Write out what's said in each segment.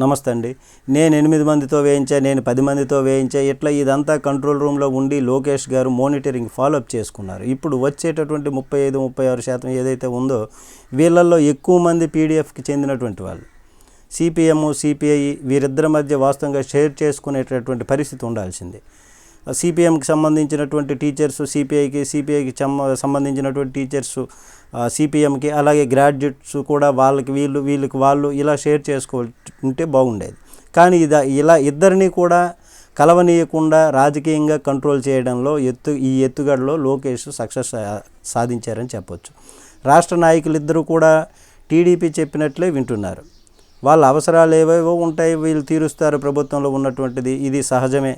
నమస్తే అండి. నేను ఎనిమిది మందితో వేయించా నేను పది మందితో వేయించా ఇట్లా ఇదంతా కంట్రోల్ రూమ్లో ఉండి లోకేష్ గారు మానిటరింగ్ ఫాలోఅప్ చేసుకున్నారు. ఇప్పుడు వచ్చేటటువంటి ముప్పై ఐదు ముప్పై ఆరు శాతం ఏదైతే ఉందో వీళ్ళల్లో ఎక్కువ మంది పీడిఎఫ్కి చెందినటువంటి వాళ్ళు. సిపిఎం సిపిఐ వీరిద్దరి మధ్య వాస్తవంగా షేర్ చేసుకునేటటువంటి పరిస్థితి ఉండాల్సిందే. సిపిఎంకి సంబంధించినటువంటి టీచర్స్ సిపిఐకి సిపిఐకి సంబంధించినటువంటి టీచర్స్ సిపిఎంకి అలాగే గ్రాడ్యుయేట్స్ కూడా వాళ్ళకి వీళ్ళు వీళ్ళకి వాళ్ళు ఇలా షేర్ చేసుకుంటే బాగుండేది. కానీ ఇది ఇలా ఇద్దరిని కూడా కలవనీయకుండా రాజకీయంగా కంట్రోల్ చేయడంలో ఎత్తు ఈ ఎత్తుగడలో లోకేష్ సక్సెస్ సాధించారని చెప్పొచ్చు. రాష్ట్ర నాయకులిద్దరూ కూడా టీడీపీ చెప్పినట్లే వింటున్నారు. వాళ్ళ అవసరాలు ఏవేవో ఉంటాయి వీళ్ళు తీరుస్తారు ప్రభుత్వంలో ఉన్నటువంటిది ఇది సహజమే.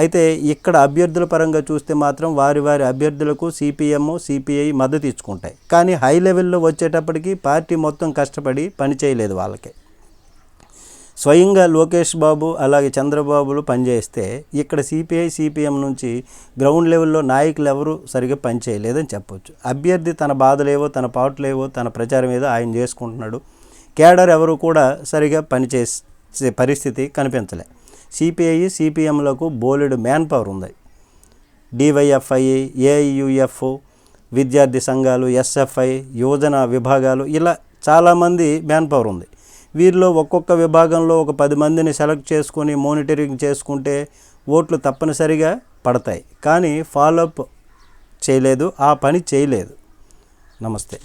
అయితే ఇక్కడ అభ్యర్థుల పరంగా చూస్తే మాత్రం వారి వారి అభ్యర్థులకు సిపిఎం సిపిఐ మద్దతు ఇచ్చుకుంటాయి. కానీ హై లెవెల్లో వచ్చేటప్పటికి పార్టీ మొత్తం కష్టపడి పని చేయలేదు వాళ్ళకి. స్వయంగా లోకేష్ బాబు అలాగే చంద్రబాబులు పనిచేస్తే ఇక్కడ సిపిఐ సిపిఎం నుంచి గ్రౌండ్ లెవెల్లో నాయకులు ఎవరు సరిగ్గా పనిచేయలేదని చెప్పొచ్చు. అభ్యర్థి తన బాధలేవో తన పాటలేవో తన ప్రచారం ఏదో ఆయన చేసుకుంటున్నాడు. కేడర్ ఎవరు కూడా సరిగా పనిచేసే పరిస్థితి కనిపించలే. సిపిఐ సిపిఎంలకు బోలెడు మ్యాన్ పవర్ ఉంది. డివైఎఫ్ఐ ఏయుఎఫ్ విద్యార్థి సంఘాలు ఎస్ఎఫ్ఐ యువజన విభాగాలు ఇలా చాలామంది మ్యాన్ పవర్ ఉంది. వీరిలో ఒక్కొక్క విభాగంలో ఒక పది మందిని సెలెక్ట్ చేసుకొని మానిటరింగ్ చేసుకుంటే ఓట్లు తప్పనిసరిగా పడతాయి. కానీ ఫాలోఅప్ చేయలేదు ఆ పని చేయలేదు. నమస్తే.